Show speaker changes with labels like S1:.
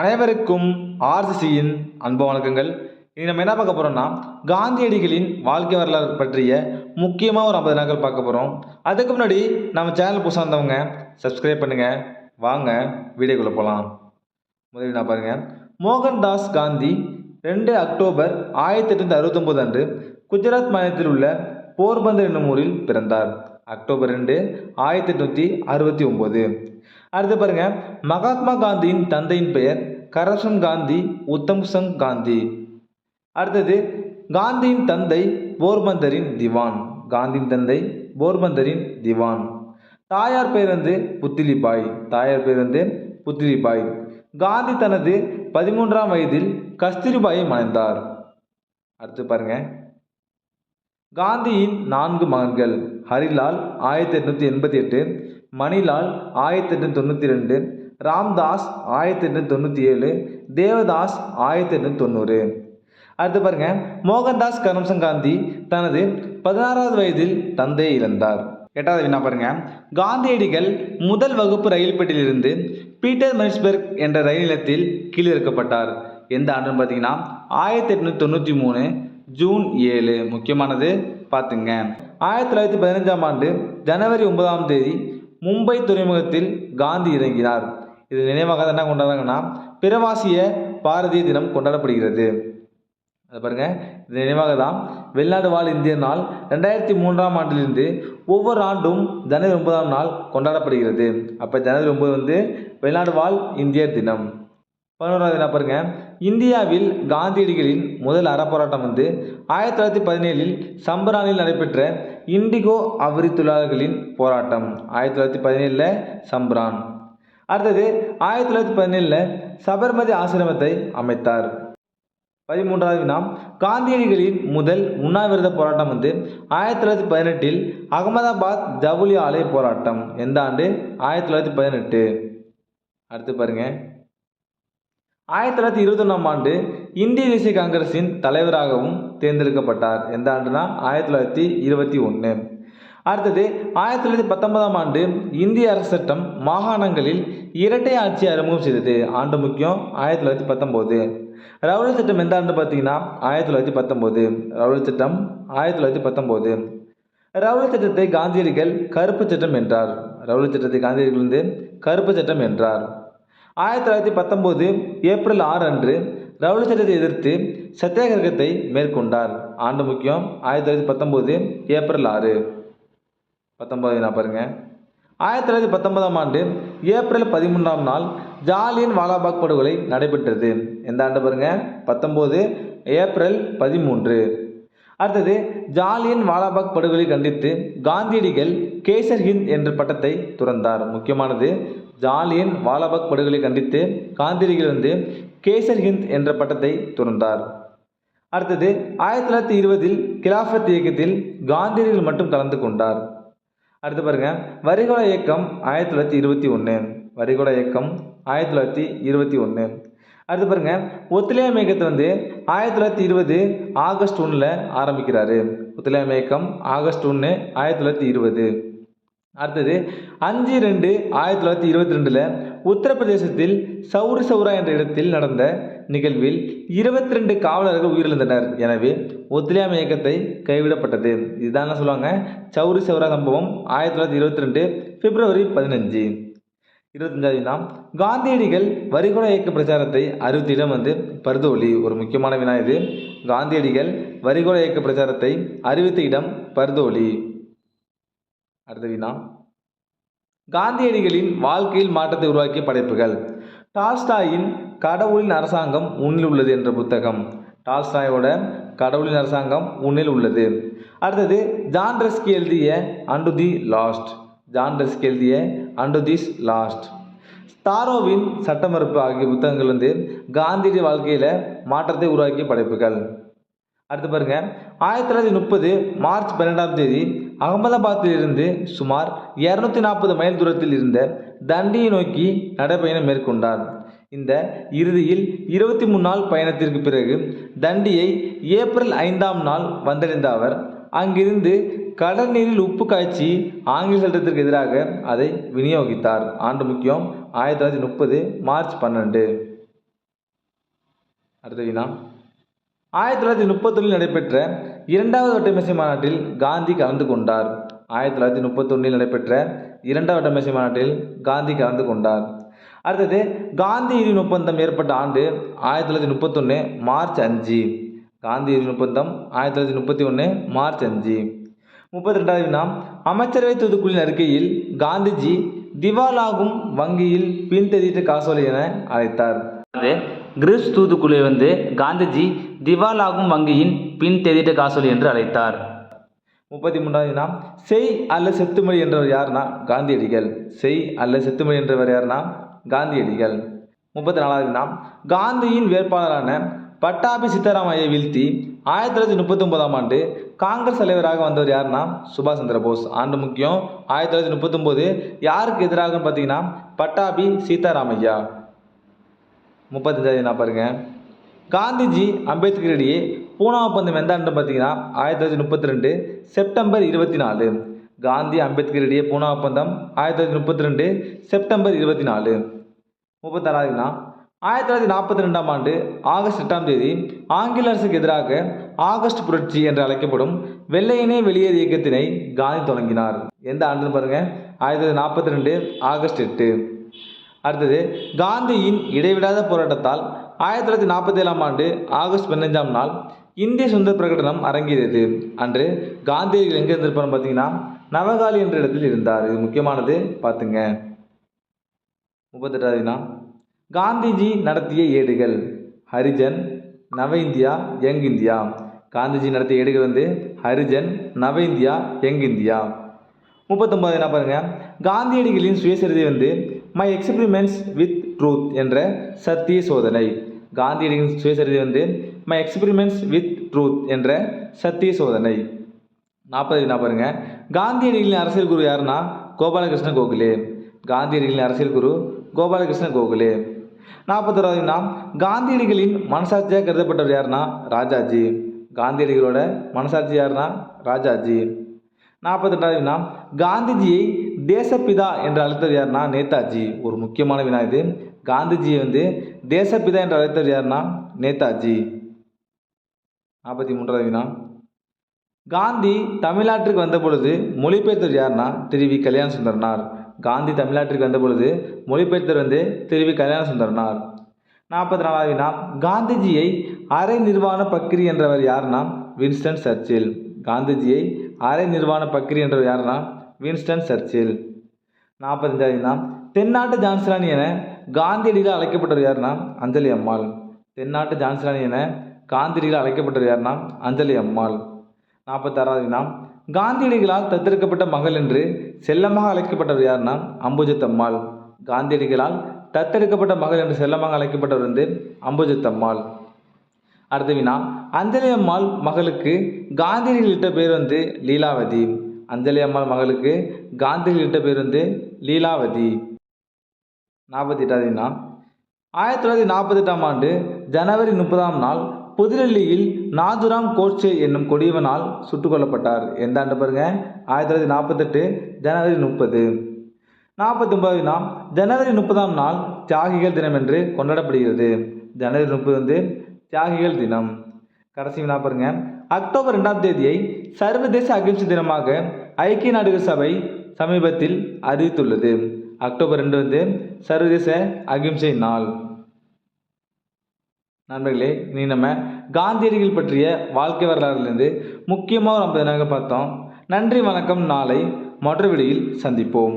S1: அனைவருக்கும் ஆர்சிசியின் அன்பு வணக்கங்கள். இனி நம்ம என்ன பார்க்க போகிறோம்னா காந்தியடிகளின் வாழ்க்கை வரலாறு பற்றிய முக்கியமாக ஒரு ஐம்பது நாட்கள் பார்க்க போகிறோம் அதுக்கு முன்னாடி நம்ம சேனல் புதுசாக இருந்தவங்க சப்ஸ்கிரைப் பண்ணுங்கள் வாங்க வீடியோக்குள்ளே போகலாம் முதலில் நான் பாருங்கள் மோகன்தாஸ் காந்தி ரெண்டு அக்டோபர் ஆயிரத்தி எட்நூற்றி அறுபத்தொம்போது அன்று குஜராத் மாநிலத்தில் உள்ள போர்பந்தர் என்னும் ஊரில் பிறந்தார். அக்டோபர் ரெண்டு ஆயிரத்தி எட்நூற்றி அறுபத்தி ஒம்பது அடுத்து பாருங்க. மகாத்மா காந்தியின் தந்தையின் பெயர் கரசன் காந்தி உத்தம்சங் காந்தி. அடுத்தது காந்தியின் தந்தை போர்பந்தரின் திவான். காந்தியின் தந்தை போர்பந்தரின் திவான். தாயார் பெயர் வந்து புத்திலிபாய். தாயார் பெயர் வந்து புத்திலிபாய். காந்தி தனது பதிமூன்றாம் வயதில் கஸ்தூரிபாயை மணந்தார். அடுத்து பாருங்க. காந்தியின் நான்கு மகன்கள் ஹரிலால் ஆயிரத்தி எட்நூத்தி எண்பத்தி எட்டு மணிலால் ஆயிரத்தி எட்நூற்றி தொண்ணூற்றி ரெண்டு ராம்தாஸ் ஆயிரத்தி எட்நூற்றி தொண்ணூற்றி ஏழு தேவதாஸ் ஆயிரத்தி எட்நூற்றி தொண்ணூறு அடுத்து பாருங்க மோகன்தாஸ் கரம்சங் காந்தி தனது பதினாறாவது வயதில் தந்தையை இழந்தார். எட்டாவது வினா பாருங்க காந்தியடிகள் முதல் வகுப்பு ரயில் பெட்டியிலிருந்து பீட்டர் மனிஸ்பெர்க் என்ற ரயில் நிலையத்தில் கீழிறக்கப்பட்டார். எந்த ஆண்டுன்னு பார்த்தீங்கன்னா ஆயிரத்தி எட்நூற்றி தொண்ணூற்றி மூணு ஜூன் ஏழு. முக்கியமானது பார்த்துங்க. ஆயிரத்தி தொள்ளாயிரத்தி பதினஞ்சாம் ஆண்டு ஜனவரி ஒன்பதாம் தேதி மும்பை துறைமுகத்தில் காந்தி இறங்கினார். இது நினைவாக என்ன கொண்டாடுறாங்கன்னா பிரவாசிய பாரதிய தினம் கொண்டாடப்படுகிறது. அது பாருங்க. இது நினைவாக தான் வெளிநாடு வாழ் இந்தியர் நாள் ரெண்டாயிரத்தி மூன்றாம் ஆண்டிலிருந்து ஒவ்வொரு ஆண்டும் ஜனவரி ஒன்பதாம் நாள் கொண்டாடப்படுகிறது. அப்போ ஜனவரி ஒன்பது வந்து வெளிநாடு வாழ் இந்தியர் தினம். பதினோராவது என்ன பாருங்க. இந்தியாவில் காந்தியடிகளின் முதல் அறப்போராட்டம் வந்து ஆயிரத்தி தொள்ளாயிரத்தி பதினேழில் சம்பரானில் நடைபெற்ற இண்டிகோ அவரி தொழிலாளர்களின் போராட்டம். ஆயிரத்தி தொள்ளாயிரத்தி பதினேழில் சம்பரான். அடுத்தது ஆயிரத்தி தொள்ளாயிரத்தி பதினேழில் சபர்மதி ஆசிரமத்தை அமைத்தார். பதிமூன்றாவது வினா காந்தியடிகளின் முதல் உண்ணாவிரத போராட்டம் வந்து ஆயிரத்தி தொள்ளாயிரத்தி பதினெட்டில் அகமதாபாத் ஜவுளி ஆலை போராட்டம். எந்த ஆண்டு? ஆயிரத்தி தொள்ளாயிரத்தி பதினெட்டு. அடுத்து பாருங்கள் ஆயிரத்தி தொள்ளாயிரத்தி இருபத்தொன்னாம் ஆண்டு இந்திய தேசிய காங்கிரஸின் தலைவராகவும் தேர்ந்தெடுக்கப்பட்டார். எந்த ஆண்டுனா ஆயிரத்தி தொள்ளாயிரத்தி இருபத்தி ஒன்று அடுத்தது ஆயிரத்தி தொள்ளாயிரத்தி பத்தொன்பதாம் ஆண்டு இந்திய அரசு சட்டம் மாகாணங்களில் இரட்டை ஆட்சி அறிமுகம் செய்தது. ஆண்டு முக்கியம் ஆயிரத்தி தொள்ளாயிரத்தி பத்தொம்போது ரவுலி சட்டம் எந்த ஆண்டு பார்த்தீங்கன்னா? ஆயிரத்தி தொள்ளாயிரத்தி பத்தொம்போது ரவுலி சட்டம் ஆயிரத்தி தொள்ளாயிரத்தி பத்தொம்போது ரவுலி சட்டத்தை காந்தியடிகள் கருப்பு சட்டம் என்றார். ரவுலி சட்டத்தை காந்தியடிகள் வந்து கருப்பு சட்டம் என்றார். ஆயிரத்தி தொள்ளாயிரத்தி பத்தொம்போது ஏப்ரல் ஆறு அன்று ரவுலி எதிர்த்து சத்தியாகிரகத்தை மேற்கொண்டார். ஆண்டு முக்கியம் ஆயிரத்தி தொள்ளாயிரத்தி பத்தொம்போது ஏப்ரல் ஆறு. பத்தொம்பது நான் பாருங்க. ஆயிரத்தி தொள்ளாயிரத்தி பத்தொன்பதாம் ஆண்டு ஏப்ரல் பதிமூன்றாம் நாள் ஜாலியன் வாலாபாக் படுகொலை நடைபெற்றது. எந்த ஆண்டு பாருங்க? பத்தொம்போது ஏப்ரல் பதிமூன்று. அடுத்தது ஜாலியன் வாலாபாக் படுகொலை கண்டித்து காந்தியடிகள் கேசர் ஹிந்த் என்ற பட்டத்தை துறந்தார். முக்கியமானது ஜாலியன் வாலாபாக் படுகொலை கண்டித்து காந்திரியிலிருந்து வந்து கேசர் ஹிந்த் என்ற பட்டத்தை துறந்தார். அடுத்தது ஆயிரத்தி தொள்ளாயிரத்தி இருபதில் கிலாஃபத் இயக்கத்தில் காந்திரிகள் மட்டும் கலந்து கொண்டார். அடுத்து பாருங்க வரிகோட இயக்கம் ஆயிரத்தி தொள்ளாயிரத்தி இருபத்தி ஒன்று வரிகோட இயக்கம் ஆயிரத்தி தொள்ளாயிரத்தி இருபத்தி ஒன்று அடுத்து பாருங்க ஒத்துழையாமை இயக்கத்தை வந்து ஆயிரத்தி தொள்ளாயிரத்தி இருபது ஆகஸ்ட் ஒன்றில் ஆரம்பிக்கிறாரு. ஒத்துழையாமை இயக்கம் ஆகஸ்ட் ஒன்று ஆயிரத்தி தொள்ளாயிரத்தி இருபது. அடுத்தது அஞ்சு ரெண்டு ஆயிரத்தி தொள்ளாயிரத்தி இருபத்தி ரெண்டில் உத்தரப்பிரதேசத்தில் சௌரி சௌரா என்ற இடத்தில் நடந்த நிகழ்வில் இருபத்தி ரெண்டு காவலர்கள் உயிரிழந்தனர். எனவே ஒத்துழையாமை இயக்கத்தை கைவிடப்பட்டது. இதுதான் சொல்லுவாங்க. சௌரி சௌரா சம்பவம் ஆயிரத்தி தொள்ளாயிரத்தி இருபத்தி ரெண்டு பிப்ரவரி பதினஞ்சு. இருபத்தஞ்சாவது வினா. காந்தியடிகள் வரிகுட இயக்க பிரச்சாரத்தை அறிவித்த இடம் வந்து பர்தோலி. ஒரு முக்கியமான வினா இது. காந்தியடிகள் வரிகுட இயக்க பிரச்சாரத்தை அறிவித்த இடம் பர்தோலி. அடுத்த வினா. காந்தியடிகளின் வாழ்க்கையில் மாற்றத்தை உருவாக்கிய படைப்புகள். டால்ஸ்டாயின் கடவுளின் அரசாங்கம் உன்னில் உள்ளது என்ற புத்தகம். டால்ஸ்டாயோட கடவுளின் அரசாங்கம் உன்னில் உள்ளது. அடுத்தது ஜான் ரெஸ்கி எழுதிய unto the last. John Ruskin எழுதிய அண்டு திஸ் லாஸ்ட். ஸ்தாரோவின் சட்டமறுப்பு ஆகிய புத்தகங்கள் வந்து காந்தியடி வாழ்க்கையில் மாற்றத்தை உருவாக்கிய படைப்புகள். அடுத்து பாருங்க. ஆயிரத்தி தொள்ளாயிரத்தி முப்பது மார்ச் பன்னெண்டாம் தேதி அகமதாபாத்தில் இருந்து சுமார் இரநூத்தி நாற்பது மைல் தூரத்தில் இருந்த தண்டியை நோக்கி நடைப்பயணம் மேற்கொண்டார். இந்த இறுதியில் இருபத்தி மூணு நாள் பயணத்திற்கு பிறகு தண்டியை ஏப்ரல் ஐந்தாம் நாள் வந்தடைந்த அவர் அங்கிருந்து கடல் நீரில் உப்பு காய்ச்சி ஆங்கில சட்டத்திற்கு எதிராக அதை விநியோகித்தார். ஆண்டு முக்கியம் ஆயிரத்தி தொள்ளாயிரத்தி முப்பது மார்ச் பன்னெண்டு அடுத்த வினா ஆயிரத்தி தொள்ளாயிரத்தி முப்பத்தொன்னில் நடைபெற்ற இரண்டாவது வட்டமேசை மாநாட்டில் காந்தி கலந்து கொண்டார். ஆயிரத்தி தொள்ளாயிரத்தி முப்பத்தொன்னில் நடைபெற்ற இரண்டாவது வட்டமேசை மாநாட்டில் காந்தி கலந்து கொண்டார். அடுத்தது காந்தி இறுதி ஒப்பந்தம் ஏற்பட்ட ஆண்டு ஆயிரத்தி தொள்ளாயிரத்தி முப்பத்தொன்று மார்ச் அஞ்சு. காந்தி இறுதி ஒப்பந்தம் ஆயிரத்தி தொள்ளாயிரத்தி முப்பத்தி ஒன்று மார்ச் அஞ்சு. முப்பத்தி ரெண்டாவது வினா அமைச்சரவை தூதுக்குழுவின் அறிக்கையில் காந்திஜி திவாலாகும் வங்கியில் பின்தெதிட்ட காசோலை என அழைத்தார்.
S2: கிரிஸ் தூதுக்குழுவை வந்து காந்திஜி திவாலாகும் வங்கியின் பின் தேதிட்ட காசோலி என்று அழைத்தார்.
S1: முப்பத்தி மூன்றாவது நாம் செய் அல்ல செத்துமொழி என்றவர் யாருன்னா காந்தியடிகள். செய் அல்ல செத்துமொழி என்றவர் யாருன்னா காந்தியடிகள். முப்பத்தி நாலாவது நாம் காந்தியின் வேட்பாளரான பட்டாபி சித்தராமையை வீழ்த்தி ஆயிரத்தி தொள்ளாயிரத்தி முப்பத்தி ஒன்பதாம் ஆண்டு காங்கிரஸ் தலைவராக வந்தவர் யாருன்னா சுபாஷ் சந்திர போஸ். ஆண்டு முக்கியம் ஆயிரத்தி தொள்ளாயிரத்தி முப்பத்தொம்போது யாருக்கு எதிராகன்னு பார்த்தீங்கன்னா பட்டாபி சீதாராமையா. முப்பத்தஞ்சாவது நான் பாருங்க. காந்திஜி அம்பேத்கர் இடையே பூனா ஒப்பந்தம் எந்த ஆண்டு பார்த்தீங்கன்னா ஆயிரத்தி தொள்ளாயிரத்தி முப்பத்தி ரெண்டு செப்டம்பர் இருபத்தி நாலு. காந்தி அம்பேத்கர் இடையே பூனா ஒப்பந்தம் ஆயிரத்தி தொள்ளாயிரத்தி முப்பத்தி ரெண்டு செப்டம்பர் இருபத்தி நாலு. முப்பத்தாறாவதுனா ஆயிரத்தி தொள்ளாயிரத்தி நாற்பத்தி ரெண்டாம் ஆண்டு ஆகஸ்ட் எட்டாம் தேதி ஆங்கில அரசுக்கு எதிராக ஆகஸ்ட் புரட்சி என்று அழைக்கப்படும் வெள்ளையனே வெளியேறு இயக்கத்தினை காந்தி தொடங்கினார். எந்த ஆண்டுன்னு பாருங்க? ஆயிரத்தி தொள்ளாயிரத்தி நாற்பத்தி ரெண்டு ஆகஸ்ட் எட்டு. அடுத்தது காந்தியின் இடைவிடாத போராட்டத்தால் ஆயிரத்தி தொள்ளாயிரத்தி நாற்பத்தி ஏழாம் ஆண்டு ஆகஸ்ட் பதினஞ்சாம் நாள் இந்திய சுதந்திர பிரகடனம் அரங்கியது அன்று காந்தியடிகள் எங்கே இருந்திருப்பார் பார்த்தீங்கன்னா நவகாலி என்ற இடத்தில் இருந்தார். இது முக்கியமானது பார்த்துங்க. முப்பத்தெட்டாவது வினா காந்திஜி நடத்திய ஏடுகள் ஹரிஜன் நவ இந்தியா யங் இந்தியா. காந்திஜி நடத்திய ஏடுகள் வந்து ஹரிஜன் நவ இந்தியா யங் இந்தியா. முப்பத்தொம்பது என்ன பாருங்க காந்தியடிகளின் சுயசரிதை வந்து மை எக்ஸ்பிரிமெண்ட்ஸ் வித் ட்ரூத் என்ற சத்திய சோதனை. காந்தியடிகளின் சுயசரிதை வந்து மை எக்ஸ்பிரிமெண்ட்ஸ் வித் ட்ரூத் என்ற சத்திய சோதனை. நாற்பது நான் பாருங்க. காந்தியடிகளின் அரசியல் குரு யாருன்னா கோபாலகிருஷ்ண கோகுலே. காந்தியடிகளின் அரசியல் குரு கோபாலகிருஷ்ண கோகுலே. நாற்பத்தோராவது காந்தியடிகளின் மனசாட்சியாக கருதப்பட்டவர் யாருன்னா ராஜாஜி. காந்தியடிகளோட மனசாட்சி யாருன்னா ராஜாஜி. நாற்பத்தெட்டாவது வினா காந்திஜியை தேசப்பிதா என்று அழைத்தது யாருன்னா நேதாஜி. ஒரு முக்கியமான வினா இது. காந்திஜியை வந்து தேசப்பிதா என்று அழைத்தவர் யாருன்னா நேதாஜி. நாற்பத்தி மூன்றாவது வினா. காந்தி தமிழ்நாட்டிற்கு வந்த பொழுது மொழிபெயர்த்தவர் யாருன்னா திரு வி கல்யாண சுந்தரனார் காந்தி தமிழ்நாட்டிற்கு வந்த பொழுது மொழிபெயர்த்தவர் வந்து திரு வி கல்யாண சுந்தரனார் நாற்பத்தி நாலாவது வினா. காந்திஜியை அரை நிர்வாண பக்ரி என்றவர் யாருன்னா வின்ஸ்டன் சர்ச்சில். காந்திஜியை அரை நிர்வாண பக்ரி என்றவர் யாருன்னா வின்ஸ்டன் சர்ச்சில். நாற்பத்தஞ்சாவது தென்னாட்டு ஜான்சிராணி என காந்தியடிகளால் அழைக்கப்பட்டவர் யாருன்னா அஞ்சலி அம்மாள். தென்னாட்டு ஜான்சிராணி என காந்தியடியில் அழைக்கப்பட்டவர் யாருன்னா அஞ்சலி அம்மாள். நாற்பத்தாறாவது வினா காந்தியடிகளால் தத்தெடுக்கப்பட்ட மகள் என்று செல்லமாக அழைக்கப்பட்டவர் யாருன்னா அம்புஜத்தம்மாள் காந்தியடிகளால் தத்தெடுக்கப்பட்ட மகள் என்று செல்லமாக அழைக்கப்பட்டவர் வந்து அம்புஜத்தம்மாள் அடுத்த வினா அஞ்சலி அம்மாள் மகளுக்கு காந்தியடிகள் இட்ட பேர் வந்து லீலாவதி. அஞ்சலி அம்மாள் மகளுக்கு காந்தியில் இட்ட பேர் வந்து லீலாவதி. நாற்பத்தி எட்டாவது வினா ஆயிரத்தி தொள்ளாயிரத்தி நாற்பத்தெட்டாம் ஆண்டு ஜனவரி முப்பதாம் நாள் புதுடெல்லியில் நாதுராம் கோட்சே என்னும் கொடியவனால் சுட்டுக் கொல்லப்பட்டார். எந்த ஆண்டு பாருங்க? ஆயிரத்தி தொள்ளாயிரத்தி நாற்பத்தெட்டு ஜனவரி முப்பது. நாற்பத்தொம்பது நாள். ஜனவரி முப்பதாம் நாள் தியாகிகள் தினம் என்று கொண்டாடப்படுகிறது. ஜனவரி முப்பது வந்து தியாகிகள் தினம். கடைசி வினா பாருங்க. அக்டோபர் ரெண்டாம் தேதியை சர்வதேச அகிம்சை தினமாக ஐக்கிய நாடுகள் சபை சமீபத்தில் அறிவித்துள்ளது. அக்டோபர் ரெண்டு வந்து சர்வதேச அகிம்சை நாள். நண்பர்களே நீ நம்ம காந்தியடிகள் பற்றிய வாழ்க்கை வரலாறுலேருந்து முக்கியமாக நம்ம என்னங்க பார்த்தோம். நன்றி வணக்கம். நாளை மற்ற வீடியோவில் சந்திப்போம்.